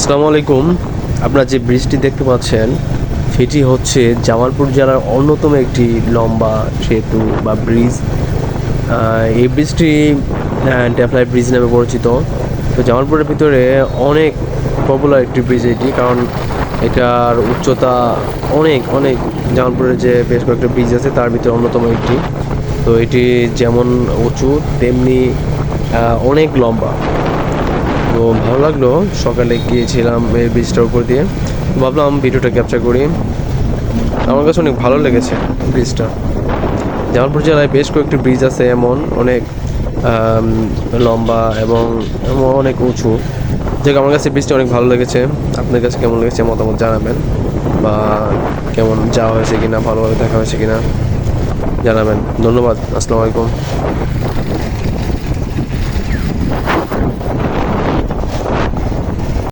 আসসালামু আলাইকুম। আপনারা যে ব্রিজটি দেখতে পাচ্ছেন, সেটি হচ্ছে জামালপুর জেলার অন্যতম একটি লম্বা সেতু বা ব্রিজ এই ব্রিজটি ডেফলাই ব্রিজ নামে পরিচিত। তো জামালপুরের ভিতরে অনেক পপুলার একটি ব্রিজ এটি, কারণ এটার উচ্চতা অনেক অনেক। জামালপুরের যে বেশ কয়েকটা ব্রিজ আছে, তার ভিতরে অন্যতম একটি। তো এটি যেমন উঁচু, তেমনি অনেক লম্বা। লাগল। সকালে গিয়েছিলাম এই ব্রিজটার উপর দিয়ে। ভাবলাম ভিডিওটা ক্যাপচার করি। আমার কাছে অনেক ভালো লেগেছে ব্রিজটা জামালপুর জেলায় বেশ কয়েকটি ব্রিজ আছে এমন, অনেক লম্বা এবং অনেক উঁচু। যাক, আমার কাছে ব্রিজটা অনেক ভালো লেগেছে। আপনার কাছে কেমন লেগেছে মতামত জানাবেন? বা কেমন যাওয়া হয়েছে কিনা, ভালোভাবে দেখা হয়েছে কিনা জানাবেন। ধন্যবাদ, আসসালামু আলাইকুম।